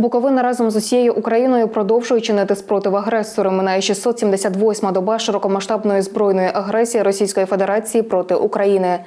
Буковина разом з усією Україною продовжує чинити спротив агресору. Минає 678-ма доба широкомасштабної збройної агресії Російської Федерації проти України.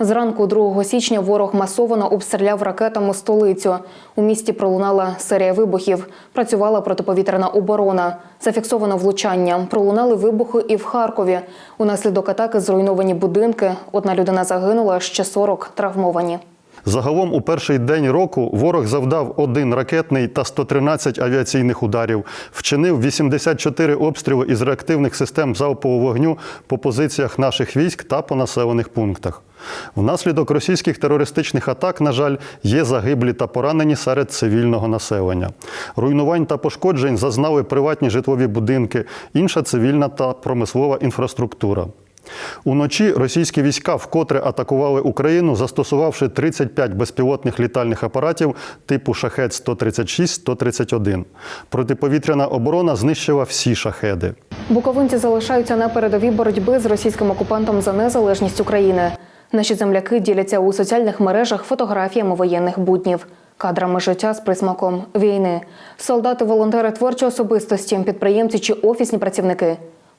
Зранку 2 січня ворог масово обстріляв ракетами столицю. У місті пролунала серія вибухів. Працювала протиповітряна оборона. Зафіксовано влучання. Пролунали вибухи і в Харкові. Унаслідок атаки зруйновані будинки. Одна людина загинула, ще 40 травмовані. Загалом у перший день року ворог завдав один ракетний та 113 авіаційних ударів, вчинив 84 обстріли із реактивних систем залпового вогню по позиціях наших військ та по населених пунктах. Внаслідок російських терористичних атак, на жаль, є загиблі та поранені серед цивільного населення. Руйнувань та пошкоджень зазнали приватні житлові будинки, інша цивільна та промислова інфраструктура. Уночі російські війська вкотре атакували Україну, застосувавши 35 безпілотних літальних апаратів типу шахет 136-131. Протиповітряна оборона знищила всі шахеди. Буковинці залишаються на передовій боротьби з російським окупантом за незалежність України. Наші земляки діляться у соціальних мережах фотографіями воєнних буднів, кадрами життя з присмаком війни. Солдати, волонтери, творчі особистості, підприємці чи офісні працівники.